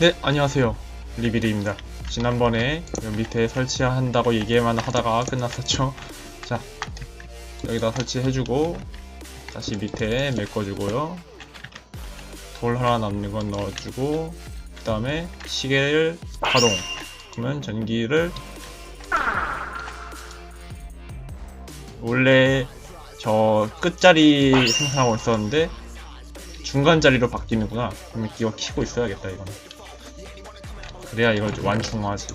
네, 안녕하세요. 리비리입니다. 지난번에 여기 밑에 설치한다고 얘기만 하다가 끝났었죠. 자, 여기다 설치해주고, 다시 밑에 메꿔주고요. 돌 하나 남는 건 넣어주고, 그 다음에 시계를 가동. 그러면 전기를 원래 저 끝자리 생산하고 있었는데 중간 자리로 바뀌는구나. 그럼 이거 키고 있어야겠다 이거는. 그래야 이걸 좀 완충하지.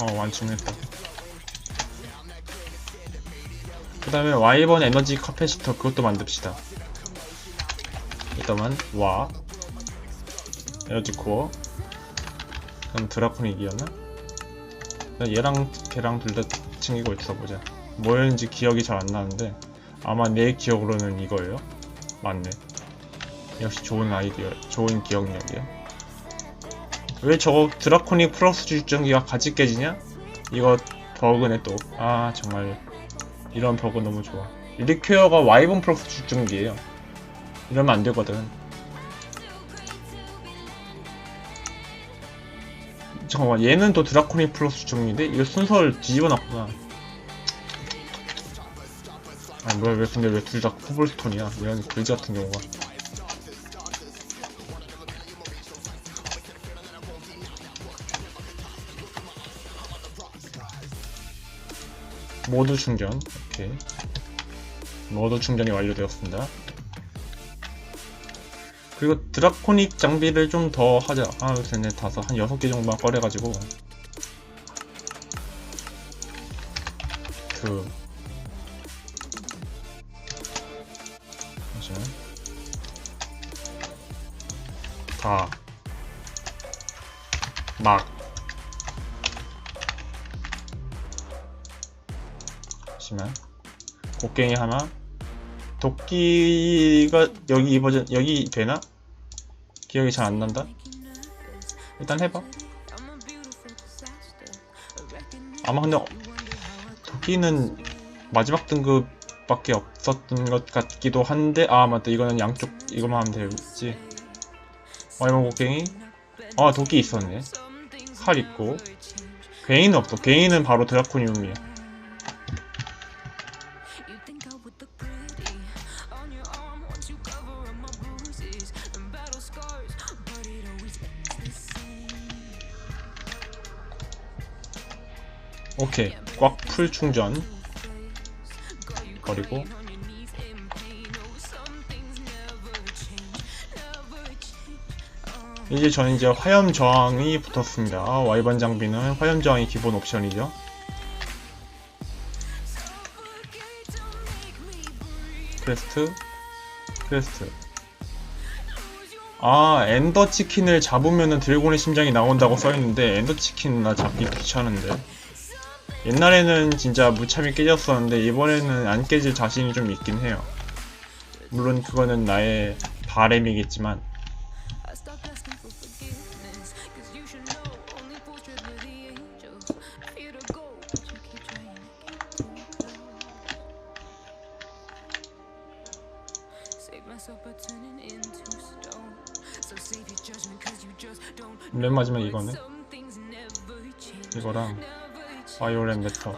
어 완충했다. 그 다음에 와이번 에너지 카패시터 그것도 만듭시다. 일단은 와 에너지 코어 그럼 드라코닉이었나? 얘랑 걔랑 둘 다 챙기고 있어보자. 뭐였는지 기억이 잘 안 나는데 아마 내 기억으로는 이거예요. 맞네. 역시 좋은 아이디어, 좋은 기억력이야. 왜 저거 드라코닉 플러스 주전기가 같이 깨지냐? 이거 버그네 또. 아 정말 이런 버그 너무 좋아. 리퀘어가 와이번 플러스 주전기예요. 이러면 안 되거든. 잠깐만 얘는 또 드라코닉 플러스 주전기인데 이거 순서를 뒤집어 놨구나. 아 뭐야 왜 근데 왜 둘 다 코블스톤이야 이런 글지 같은 경우가 모두 충전 오케이 모두 충전이 완료되었습니다 그리고 드라코닉 장비를 좀 더 하자 하나 둘셋 넷 다섯 한 여섯 개 정도만 꺼내가지고 그 잠시만. 다. 막. 잠시만. 곡괭이 하나. 도끼가 여기 이 버전 여기 되나? 기억이 잘 안 난다. 일단 해봐. 아마 근데 어- 도끼는 마지막 등급 밖에 없었던 것 같기도 한데 아 맞다 이거는 양쪽 이것만 하면 되겠지 와이번 곡괭이 아 도끼 있었네 칼 있고 괭이는 없어 괭이는 바로 드라코니움이야 오케이. 꽉 풀 충전. 버리고. 이제 저는 이제 화염 저항이 붙었습니다. 와이번 장비는 화염 저항이 기본 옵션이죠. 크레스트. 크레스트. 아 엔더 치킨을 잡으면은 드래곤의 심장이 나온다고 써있는데 엔더 치킨 나 잡기 귀찮은데 옛날에는 진짜 무참히 깨졌었는데 이번에는 안 깨질 자신이 좀 있긴 해요 물론 그거는 나의 바램이겠지만 맨 마지막 change, 이거랑. 바이올렛 메터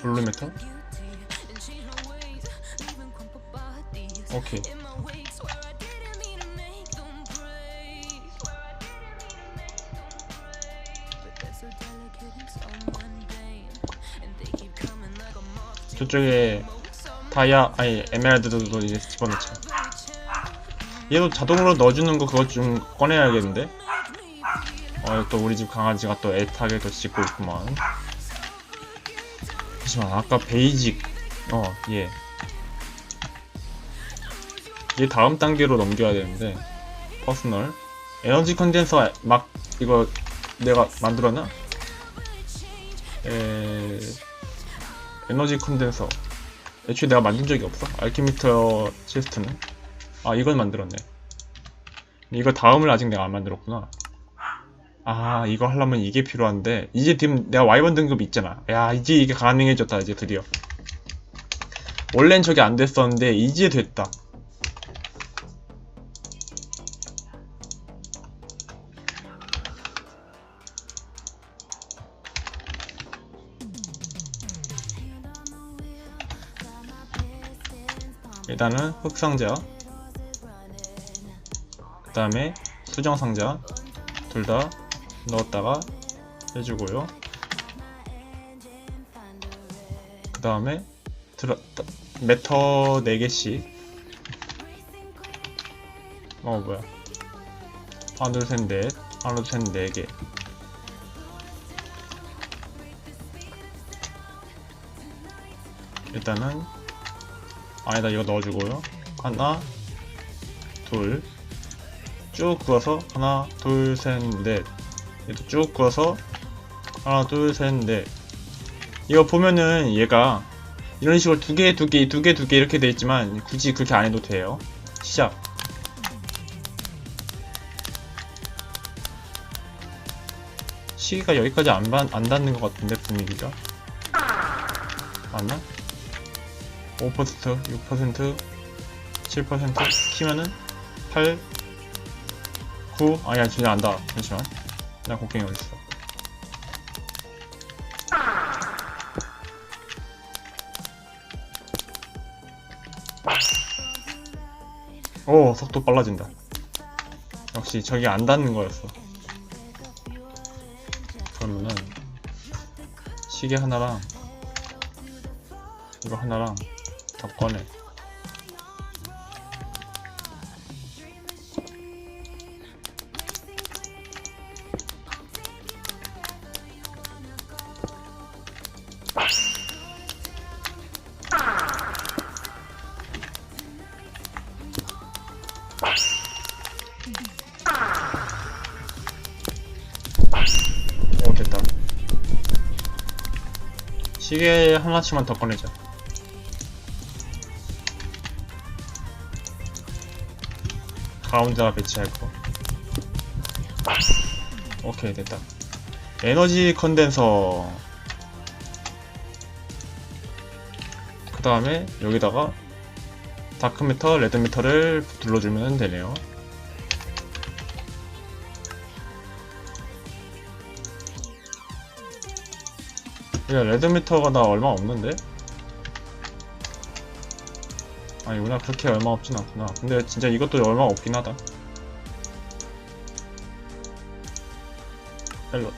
블루 bodies. 오케이 저쪽에 다이아 아니 에메랄드도 이제 집어넣자 얘도 자동으로 넣어주는 거 그것 좀 꺼내야겠는데 어 또 우리 집 강아지가 또 애타게 또 짖고 있구만. 잠시만 아까 베이직 어얘얘 얘 다음 단계로 넘겨야 되는데 퍼스널. 에너지 컨덴서 막 이거 내가 만들었나? 에... 에너지 컨덴서. 애초에 내가 만든 적이 없어? 알키미터 체스트는 아 이걸 만들었네. 이거 다음을 아직 내가 안 만들었구나 아 이거 하려면 이게 필요한데. 이제 지금 내가 와이번 등급 있잖아. 야 이제 이게 가능해졌다 이제 드디어. 원래는 저게 안 됐었는데 이제 됐다. 일단은 흑상자. 그 다음에 수정상자. 둘 다 넣었다가 해주고요. 그 다음에 따- 메터 4개씩. 어 뭐야. 하나 둘셋넷. 하나 둘셋 4개. 일단은 안에다 이거 넣어주고요. 하나 둘 쭉 그어서 하나 둘셋넷 얘도 쭉 그어서 하나 둘셋넷 이거 보면은 얘가 이런 식으로 두 개, 두 개, 두 개, 두 개 이렇게 돼 있지만 굳이 그렇게 안 해도 돼요. 시작. 시계가 여기까지 안, 반- 안 닿는 것 같은데 분위기가 맞나? 5%, 6%, 7% 키면은 8, 9 아니야 진짜 안 닿아 잠시만 나 곡괭이 어딨어? 오 속도 빨라진다. 역시 저게 안 닿는 거였어. 그러면은 시계 하나랑 이거 하나랑 다 꺼내 시계 하나씩만 더 꺼내자. 가운데다 배치할 거. 오케이 됐다. 에너지 컨덴서. 그 다음에 여기다가 다크미터, 레드미터를 둘러주면 되네요 야, 레드미터가 나 얼마 없는데? 아니구나, 그렇게 얼마 없진 않구나. 근데 진짜 이것도 얼마 없긴 하다. 헬로,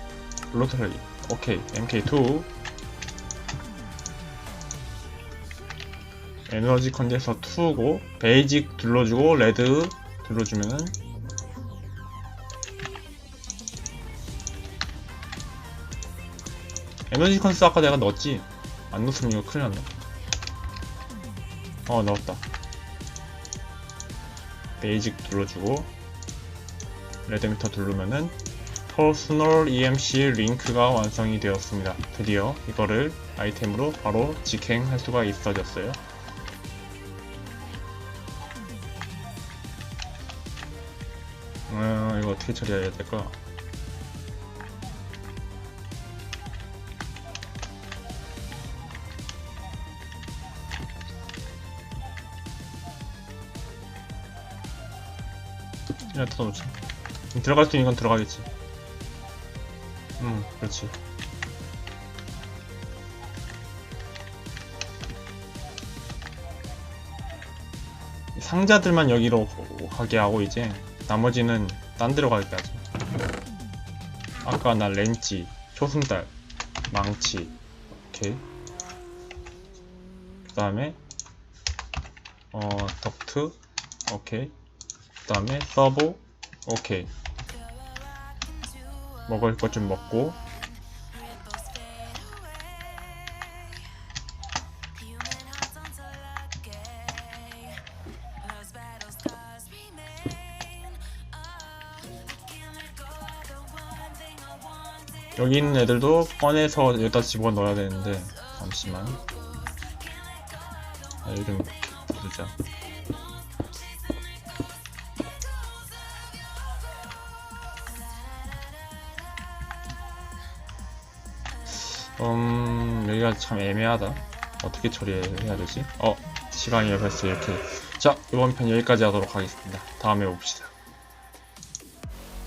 로터리. 오케이, MK2. 에너지 컨덴서 2고, 베이직 둘러주고, 레드 둘러주면은, 에너지 컨스 아까 내가 넣었지? 안 넣었으면 이거 큰일 났네. 어, 넣었다. 베이직 눌러주고, 레드미터 누르면은, 퍼스널 EMC 링크가 완성이 되었습니다. 드디어 이거를 아이템으로 바로 직행할 수가 있어졌어요. 음, 이거 어떻게 처리해야 될까? 그냥 뜯어놓자. 들어갈 수 있는 건 들어가겠지. 음, 그렇지. 이 상자들만 여기로 가게 하고 이제 나머지는 딴 데로 가게 하지. 아까 나 렌치, 초승달, 망치, 오케이. 그 다음에 어 덕트, 오케이. 그 다음에 서브 오케이. 먹을 것 좀 먹고. 여기 있는 애들도 꺼내서 여기다 집어넣어야 되는데 잠시만. 아, 좀 두자 음, 여기가 참 애매하다. 어떻게 처리해야 되지? 어 시간이 벌써 이렇게 자 이번 편 여기까지 하도록 하겠습니다 다음에 봅시다